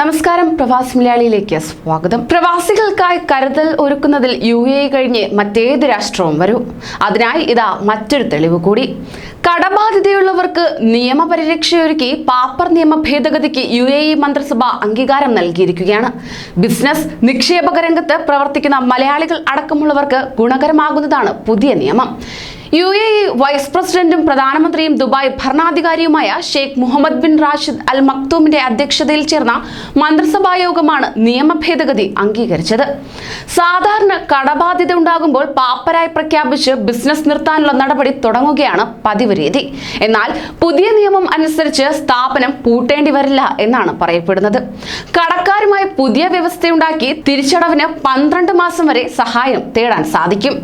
നമസ്കാരം പ്രവാസി മലയാളിയിലേക്ക് സ്വാഗതം. പ്രവാസികൾക്കായി കരുതൽ ഒരുക്കുന്നതിൽ യു എ കഴിഞ്ഞ് മറ്റേത് രാഷ്ട്രവും വരൂ. അതിനായി ഇതാ മറ്റൊരു തെളിവ് കൂടി. കടബാധിതയുള്ളവർക്ക് നിയമപരിരക്ഷയൊരുക്കി പാപ്പർ നിയമ ഭേദഗതിക്ക് യു എ ഇ മന്ത്രിസഭ അംഗീകാരം നൽകിയിരിക്കുകയാണ്. ബിസിനസ് നിക്ഷേപക രംഗത്ത് പ്രവർത്തിക്കുന്ന മലയാളികൾ അടക്കമുള്ളവർക്ക് ഗുണകരമാകുന്നതാണ് പുതിയ നിയമം. യു എ ഇ വൈസ് പ്രസിഡന്റും പ്രധാനമന്ത്രിയും Dubai ഭരണാധികാരിയുമായ Sheikh Mohammed bin Rashid al മക്തൂമിന്റെ അധ്യക്ഷതയിൽ ചേർന്ന മന്ത്രിസഭാ യോഗമാണ് നിയമ ഭേദഗതി അംഗീകരിച്ചത്. സാധാരണ കടബാധ്യത ഉണ്ടാകുമ്പോൾ പാപ്പരായി പ്രഖ്യാപിച്ച് ബിസിനസ് നിർത്താനുള്ള നടപടി തുടങ്ങുകയാണ് പതിവ് രീതി. എന്നാൽ പുതിയ നിയമം അനുസരിച്ച് സ്ഥാപനം പൂട്ടേണ്ടി വരില്ല എന്നാണ് പറയപ്പെടുന്നത്. കടക്കാരുമായി പുതിയ വ്യവസ്ഥയുണ്ടാക്കി തിരിച്ചടവിന് പന്ത്രണ്ട് മാസം വരെ സഹായം തേടാൻ സാധിക്കും.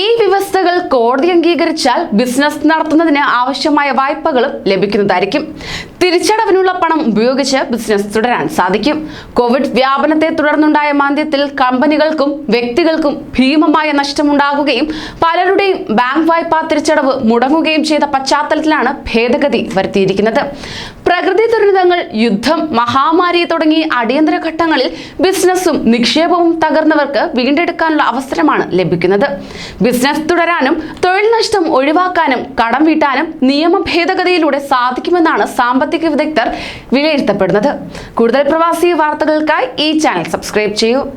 ഈ വ്യവസ്ഥകൾ കോടതി അംഗീകരിച്ചാൽ ബിസിനസ് നടത്തുന്നതിന് ആവശ്യമായ വായ്പകളും ലഭിക്കുന്നതായിരിക്കും. തിരിച്ചടവിനുള്ള പണം ഉപയോഗിച്ച് ബിസിനസ് തുടരാൻ സാധിക്കും. കോവിഡ് വ്യാപനത്തെ തുടർന്നുണ്ടായ മാന്ദ്യത്തിൽ കമ്പനികൾക്കും വ്യക്തികൾക്കും ഭീമമായ നഷ്ടമുണ്ടാകുകയും പലരുടെയും ബാങ്ക് വായ്പാ തിരിച്ചടവ് മുടങ്ങുകയും ചെയ്ത പശ്ചാത്തലത്തിലാണ് ഭേദഗതി വരുത്തിയിരിക്കുന്നത്. പ്രകൃതി ദുരന്തങ്ങൾ യുദ്ധം മഹാമാരി തുടങ്ങി അടിയന്തര ഘട്ടങ്ങളിൽ ബിസിനസ്സും നിക്ഷേപവും തകർന്നവർക്ക് വീണ്ടെടുക്കാനുള്ള അവസരമാണ് ലഭിക്കുന്നത്. ബിസിനസ് തുടരാനും തൊഴിൽ നഷ്ടം ഒഴിവാക്കാനും കടം വീട്ടാനും നിയമ ഭേദഗതിയിലൂടെ സാധിക്കുമെന്നാണ് സാമ്പത്തിക വിദഗ്ധർ വിലയിരുത്തപ്പെടുന്നത്. കൂടുതൽ പ്രവാസി വാർത്തകൾക്കായി ഈ ചാനൽ സബ്സ്ക്രൈബ് ചെയ്യൂ.